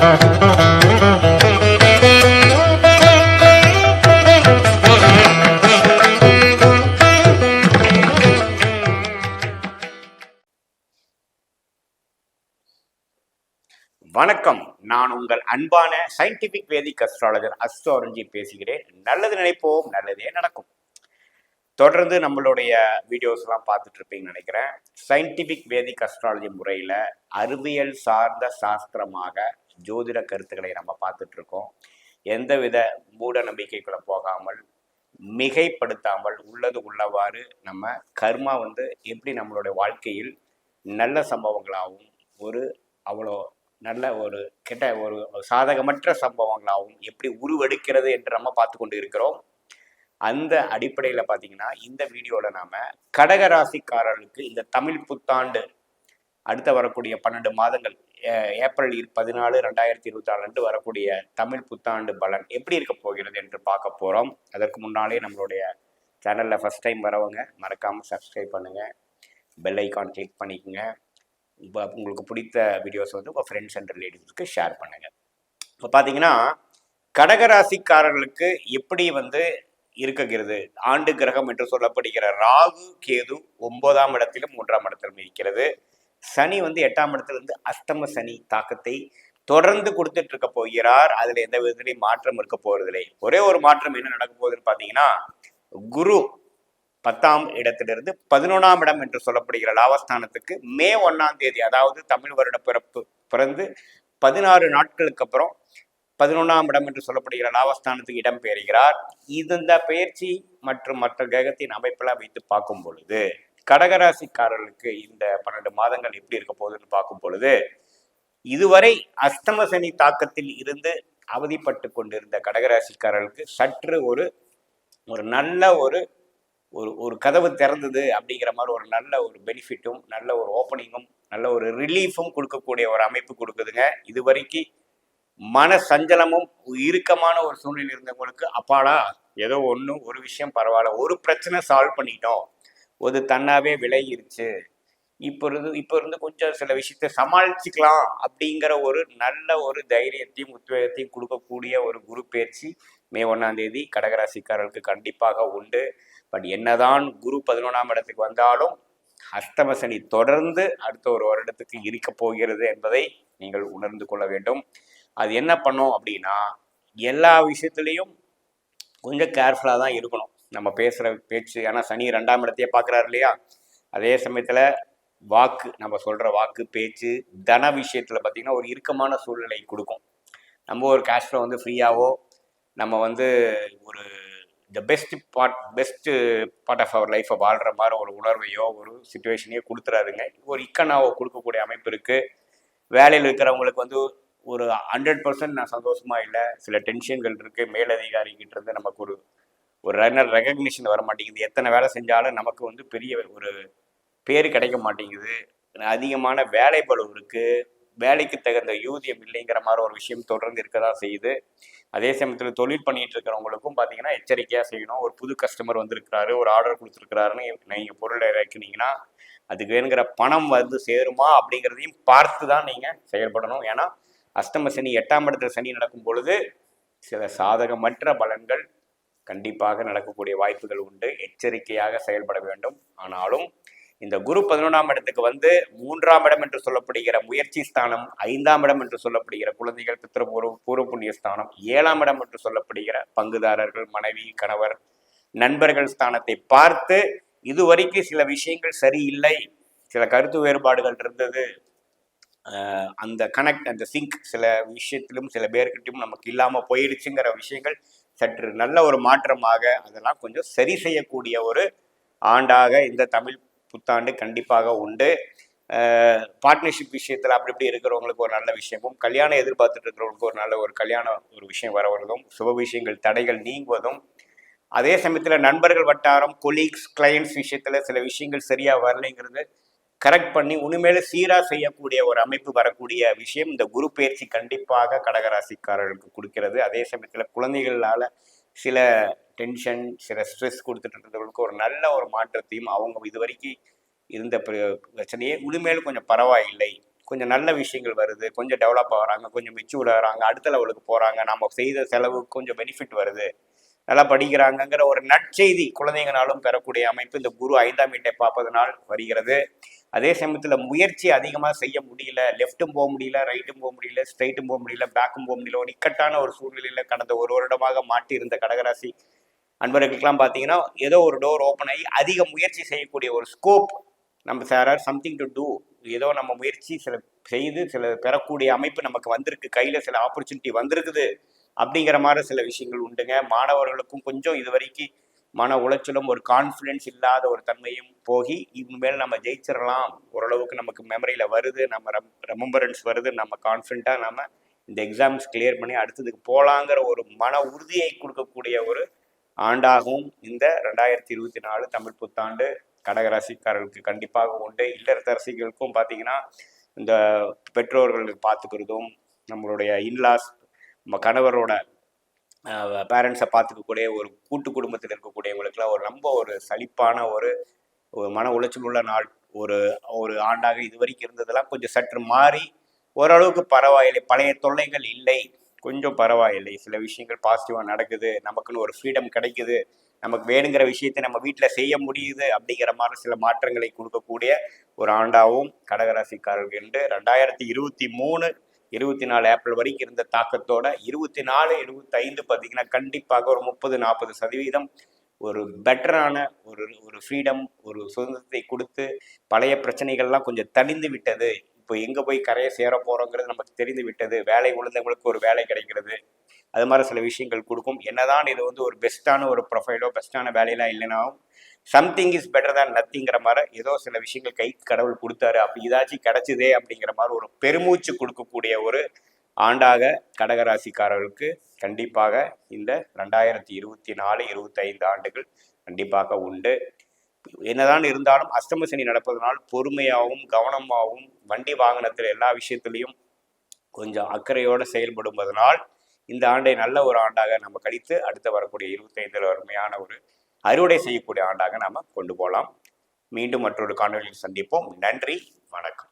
வணக்கம். நான் உங்கள் அன்பான சயின்டிபிக் வேதிக் அஸ்ட்ராலஜர் அஸ்ட்ராலஜி பேசுகிறேன். நல்லது நினைப்போம் நல்லதே நடக்கும். தொடர்ந்து நம்மளுடைய வீடியோஸ்லாம் பார்த்துட்டு இருப்பீங்கன்னு நினைக்கிறேன். சயின்டிபிக் வேதிக் அஸ்ட்ராலஜி முறையில் அறிவியல் சார்ந்த சாஸ்திரமாக ஜோதிட கருத்துக்களை நம்ம பார்த்துட்ருக்கோம். எந்த எந்தவித மூட நம்பிக்கைக்குள்ள போகாமல் மிகைப்படுத்தாமல் உள்ளது உள்ளவாறு நம்ம கர்மா வந்து எப்படி நம்மளுடைய வாழ்க்கையில் நல்ல சம்பவங்களாகவும் ஒரு அவ்வளோ நல்ல ஒரு கெட்ட ஒரு சாதகமற்ற சம்பவங்களாகவும் எப்படி உருவெடுக்கிறது என்று நம்ம பார்த்து கொண்டு இருக்கிறோம் அந்த அடிப்படையில் பார்த்தீங்கன்னா இந்த வீடியோவில் நாம் கடகராசிக்காரர்களுக்கு இந்த தமிழ் புத்தாண்டு அடுத்த வரக்கூடிய பன்னெண்டு மாதங்கள் ஏப்ரல் பதினாலு ரெண்டாயிரத்தி இருபத்தி நாலு அன்று வரக்கூடிய தமிழ் புத்தாண்டு பலன் எப்படி இருக்க போகிறது என்று பார்க்க போகிறோம் அதற்கு முன்னாலே நம்மளுடைய சேனலில் ஃபஸ்ட் டைம் வரவங்க மறக்காமல் சப்ஸ்கிரைப் பண்ணுங்கள் பெல் ஐக்கான் கிளிக் பண்ணிக்கோங்க. இப்போ உங்களுக்கு பிடித்த வீடியோஸ் வந்து உங்கள் ஃப்ரெண்ட்ஸ் அண்ட் ரிலேட்டிவ்ஸ்க்கு ஷேர் பண்ணுங்கள் இப்போ பார்த்தீங்கன்னா கடகராசிக்காரர்களுக்கு எப்படி வந்து இருக்குகிறது? ஆண்டு கிரகம் என்று சொல்லப்படுகிற ராகு கேது ஒன்பதாம் இடத்திலும் மூன்றாம் இடத்திலும் இருக்கிறது. சனி வந்து எட்டாம் இடத்துலேருந்து அஷ்டம சனி தாக்கத்தை தொடர்ந்து கொடுத்துட்டு இருக்க போகிறார். அதுல எந்த விதத்திலையும் மாற்றம் இருக்க போறதில்லை. ஒரே ஒரு மாற்றம் என்ன நடக்க போகுதுன்னு பார்த்தீங்கன்னா குரு பத்தாம் இடத்திலிருந்து பதினொன்றாம் இடம் என்று சொல்லப்படுகிற லாபஸ்தானத்துக்கு மே ஒன்னாம் தேதி அதாவது தமிழ் வருட பிறப்பு பிறந்து பதினாறு நாட்களுக்கு அப்புறம் பதினொன்றாம் இடம் என்று சொல்லப்படுகிற லாபஸ்தானத்துக்கு இடம் பெறுகிறார் இது இந்த பயிற்சி மற்றும் மற்ற கிரகத்தின் அமைப்பெல்லாம் வைத்து பார்க்கும் பொழுது கடகராசிக்காரர்களுக்கு இந்த பன்னெண்டு மாதங்கள் எப்படி இருக்க போகுதுன்னு பார்க்கும் பொழுது இதுவரை அஷ்டம சனி தாக்கத்தில் இருந்து அவதிப்பட்டு கொண்டிருந்த கடகராசிக்காரர்களுக்கு சற்று ஒரு ஒரு நல்ல ஒரு ஒரு ஒரு கதவு திறந்தது அப்படிங்கிற மாதிரி ஒரு நல்ல ஒரு பெனிஃபிட்டும் நல்ல ஒரு ஓப்பனிங்கும் நல்ல ஒரு ரிலீஃபும் கொடுக்கக்கூடிய ஒரு அமைப்பு கொடுக்குதுங்க. இது வரைக்கும் மன சஞ்சலமும் இறுக்கமான ஒரு சூழ்நிலை இருந்தவங்களுக்கு அப்பாடா ஏதோ ஒன்று ஒரு விஷயம் பரவாயில்ல ஒரு பிரச்சனை சால்வ் பண்ணிட்டோம். ஒரு தன்னாவே விலகிருச்சு. இப்போ இருந்து இப்போ இருந்து கொஞ்சம் சில விஷயத்த சமாளிச்சுக்கலாம் அப்படிங்கிற ஒரு நல்ல ஒரு தைரியத்தையும் உத்வேகத்தையும் கொடுக்கக்கூடிய ஒரு குரு பயிற்சி மே ஒன்றாம் தேதி கடகராசிக்காரர்களுக்கு கண்டிப்பாக உண்டு. பட் என்னதான் குரு பதினொன்றாம் இடத்துக்கு வந்தாலும் அஷ்டமசனி தொடர்ந்து அடுத்த ஒரு வருடத்துக்கு இருக்க போகிறது என்பதை நீங்கள் உணர்ந்து கொள்ள வேண்டும். அது என்ன பண்ணும் அப்படின்னா எல்லா விஷயத்துலேயும் கொஞ்சம் கேர்ஃபுல்லாக தான் இருக்கணும். நம்ம பேசுகிற பேச்சு ஏன்னா சனி ரெண்டாம் இடத்தையே பார்க்குறாரு இல்லையா? அதே சமயத்தில் வாக்கு நம்ம சொல்கிற வாக்கு பேச்சு தன விஷயத்தில் பார்த்திங்கன்னா ஒரு இறுக்கமான சூழ்நிலை கொடுக்கும். நம்ம ஒரு கேஷ் வந்து ஃப்ரீயாகவோ நம்ம வந்து ஒரு the best part best part of அவர் லைஃப்பை வாழ்கிற மாதிரி ஒரு உணர்வையோ ஒரு சுச்சுவேஷனையோ கொடுத்துறாருங்க. ஒரு இக்கனாவோ கொடுக்கக்கூடிய அமைப்பு இருக்குது வேலையில் இருக்கிறவங்களுக்கு வந்து ஒரு ஹண்ட்ரட் பர்சன்ட் நான் சந்தோஷமாக இல்லை. சில டென்ஷன்கள் இருக்குது மேலதிகாரிகிட்டேருந்து நமக்கு ஒரு ஒரு ரன்னர் ரெகக்னிஷன் வர மாட்டேங்குது. எத்தனை வேலை செஞ்சாலும் நமக்கு வந்து பெரிய ஒரு பேர் கிடைக்க மாட்டேங்குது. அதிகமான வேலை பளு இருக்குது வேலைக்கு தகுந்த யூதியம் இல்லைங்கிற மாதிரி ஒரு விஷயம் தொடர்ந்து இருக்க தான் செய்யுது. அதே சமயத்தில் தொழில் பண்ணிட்டு இருக்கிறவங்களுக்கும் பார்த்தீங்கன்னா எச்சரிக்கையாக செய்யணும். ஒரு புது கஸ்டமர் வந்திருக்கிறாரு ஒரு ஆர்டர் கொடுத்துருக்கிறாருன்னு நீங்கள் பொருளை இறக்குனீங்கன்னா அதுக்கு வேணுங்கிற பணம் வந்து சேருமா அப்படிங்கிறதையும் பார்த்து தான் நீங்கள் செயல்படணும். ஏன்னா அஷ்டம சனி எட்டாம் இடத்துல சனி நடக்கும் பொழுது சில சாதகமற்ற பலன்கள் கண்டிப்பாக நடக்கக்கூடிய வாய்ப்புகள் உண்டு. எச்சரிக்கையாக செயல்பட வேண்டும். ஆனாலும் இந்த குரு பதினொன்றாம் இடத்துக்கு வந்து மூன்றாம் இடம் என்று சொல்லப்படுகிற முயற்சி ஸ்தானம் ஐந்தாம் இடம் என்று சொல்லப்படுகிற குழந்தைகள் பித்திரபூர்வ பூர்வ புண்ணிய ஸ்தானம் ஏழாம் இடம் என்று சொல்லப்படுகிற பங்குதாரர்கள் மனைவி கணவர் நண்பர்கள் ஸ்தானத்தை பார்த்து இதுவரைக்கும் சில விஷயங்கள் சரியில்லை. சில கருத்து வேறுபாடுகள் இருந்தது. ஆஹ் அந்த கனெக்ட் அந்த சிங்க் சில விஷயத்திலும் சில பேர்கிட்டயும் நமக்கு இல்லாமல் போயிடுச்சுங்கிற விஷயங்கள் சற்று நல்ல ஒரு மாற்றமாக அதெல்லாம் கொஞ்சம் சரி செய்யக்கூடிய ஒரு ஆண்டாக இந்த தமிழ் புத்தாண்டு கண்டிப்பாக உண்டு. பார்ட்னர்ஷிப் விஷயத்தில் அப்படி இப்படி இருக்கிறவங்களுக்கு ஒரு நல்ல விஷயமும் கல்யாணம் எதிர்பார்த்துட்டு இருக்கிறவங்களுக்கு ஒரு நல்ல ஒரு கல்யாணம் ஒரு விஷயம் வர சுப விஷயங்கள் தடைகள் நீங்குவதும் அதே சமயத்தில் நண்பர்கள் வட்டாரம் கொலீக்ஸ் கிளையண்ட்ஸ் விஷயத்தில் சில விஷயங்கள் சரியாக வரலைங்கிறது கரெக்ட் பண்ணி உண்மையில சீராக செய்யக்கூடிய ஒரு அமைப்பு வரக்கூடிய விஷயம் இந்த குரு பயிற்சி கண்டிப்பாக கடகராசிக்காரர்களுக்கு கொடுக்கிறது. அதே சமயத்தில் குழந்தைகளால் சில டென்ஷன் சில ஸ்ட்ரெஸ் கொடுத்துட்டு இருந்தவர்களுக்கு ஒரு நல்ல ஒரு மாற்றத்தையும் அவங்க இது வரைக்கும் இருந்த பிர- பிரச்சனையே உண்மையில கொஞ்சம் பரவாயில்லை. கொஞ்சம் நல்ல விஷயங்கள் வருது. கொஞ்சம் டெவலப் ஆகிறாங்க. கொஞ்சம் மெச்சூர் ஆகிறாங்க. அடுத்த லெவலுக்கு போகிறாங்க நம்ம செய்த செலவுக்கு கொஞ்சம் பெனிஃபிட் வருது. நல்லா படிக்கிறாங்கங்கிற ஒரு நற்செய்தி குழந்தைங்களாலும் பெறக்கூடிய அமைப்பு இந்த குரு ஐந்தாம் வீட்டை பார்ப்பதனால் வருகிறது. அதே சமயத்தில் முயற்சி அதிகமாக செய்ய முடியல. லெஃப்ட்டும் போக முடியல ரைட்டும் போக முடியல ஸ்ட்ரைட்டும் போக முடியல பேக்கும் போக முடியல. ஒரு இக்கட்டான ஒரு சூழ்நிலையில் கடந்த ஒரு வருடமாக மாட்டி இருந்த கடகராசி அன்பர்களுக்கெல்லாம் பார்த்தீங்கன்னா ஏதோ ஒரு டோர் ஓப்பன் ஆகி அதிக முயற்சி செய்யக்கூடிய ஒரு ஸ்கோப் நம்ம சார் சம்திங் டு டூ ஏதோ நம்ம முயற்சி சில செய்து சில பெறக்கூடிய அமைப்பு நமக்கு வந்திருக்கு. கையில் சில ஆப்பர்ச்சுனிட்டி வந்திருக்குது. அப்படிங்கிற மாதிரி சில விஷயங்கள் உண்டுங்க. மாணவர்களுக்கும் கொஞ்சம் இது வரைக்கும் மன உளைச்சலும் ஒரு கான்ஃபிடென்ஸ் இல்லாத ஒரு தன்மையும் போகி இனிமேல் நம்ம ஜெயிச்சிடலாம் ஓரளவுக்கு நமக்கு மெமரியில் வருது நம்ம ரெம் ரெமம்பரன்ஸ் வருது நம்ம கான்ஃபிடண்ட்டாக நம்ம இந்த எக்ஸாம்ஸ் கிளியர் பண்ணி அடுத்ததுக்கு போகலாங்கிற ஒரு மன உறுதியை கொடுக்கக்கூடிய ஒரு ஆண்டாகவும் இந்த ரெண்டாயிரத்தி இருபத்தி நாலு தமிழ் புத்தாண்டு கடகராசிக்காரர்களுக்கு கண்டிப்பாக உண்டு. இல்லறத்தரசிகளுக்கும் பார்த்தீங்கன்னா இந்த பெற்றோர்கள் பார்த்துக்கிறதும் நம்மளுடைய இன்லாஸ் நம்ம கணவரோட பேரண்ட்ஸை பார்த்துக்கக்கூடிய ஒரு கூட்டு குடும்பத்தில் இருக்கக்கூடியவங்களுக்குலாம் ஒரு ரொம்ப ஒரு சலிப்பான ஒரு ஒரு மன உளைச்சல் உள்ள நாள். ஒரு ஒரு ஆண்டாக இது வரைக்கும் இருந்ததெல்லாம் கொஞ்சம் சற்று மாறி ஓரளவுக்கு பரவாயில்லை. பழைய தொல்லைகள் இல்லை. கொஞ்சம் பரவாயில்லை. சில விஷயங்கள் பாசிட்டிவாக நடக்குது. நமக்குன்னு ஒரு ஃப்ரீடம் கிடைக்குது. நமக்கு வேணுங்கிற விஷயத்தை நம்ம வீட்டில் செய்ய முடியுது அப்படிங்கிற மாதிரி சில மாற்றங்களை கொடுக்கக்கூடிய ஒரு ஆண்டாகவும் கடகராசிக்காரர்கள் என்று ரெண்டாயிரத்தி இருபத்தி மூணு இருபத்தி நாலு ஏப்ரல் வரைக்கும் இருந்த தாக்கத்தோட இருபத்தி நாலு இருபத்தி ஐந்து பார்த்தீங்கன்னா கண்டிப்பாக ஒரு முப்பது நாற்பது சதவீதம் ஒரு பெட்டரான ஒரு ஒரு ஃப்ரீடம் ஒரு சுதந்திரத்தை கொடுத்து பழைய பிரச்சனைகள்லாம் கொஞ்சம் தணிந்து விட்டது. இப்போ எங்கே போய் கரையை சேர போகிறோங்கிறது நமக்கு தெரிந்து விட்டது. வேலை உழுந்தவங்களுக்கு ஒரு வேலை கிடைக்கிறது. அது மாதிரி சில விஷயங்கள் கொடுக்கும். என்னதான் இது வந்து ஒரு பெஸ்ட்டான ஒரு ப்ரொஃபைலோ பெஸ்ட்டான வேலையெல்லாம் இல்லைனாலும் சம்திங் இஸ் பெட்டர் தான் நத்திங்கிற மாதிரி ஏதோ சில விஷயங்கள் கை கடவுள் கொடுத்தாரு. அப்படி இதாச்சும் கிடைச்சதே அப்படிங்கிற மாதிரி ஒரு பெருமூச்சு கொடுக்கக்கூடிய ஒரு ஆண்டாக கடகராசிக்காரர்களுக்கு கண்டிப்பாக இந்த ரெண்டாயிரத்தி இருபத்தி நாலு இருபத்தைந்து ஆண்டுகள் கண்டிப்பாக உண்டு. என்னதான் இருந்தாலும் அஷ்டம சனி நடப்பதனால் பொறுமையாகவும் கவனமாகவும் வண்டி வாகனத்தில் எல்லா விஷயத்திலையும் கொஞ்சம் அக்கறையோடு செயல்படுவதனால் இந்த ஆண்டை நல்ல ஒரு ஆண்டாக நம்ம கழித்து அடுத்து வரக்கூடிய இருபத்தைந்தில் அருமையான ஒரு அறுவடை செய்யக்கூடிய ஆண்டாக நாம் கொண்டு போகலாம் மீண்டும் மற்றொரு காணொலியில் சந்திப்போம். நன்றி. வணக்கம்.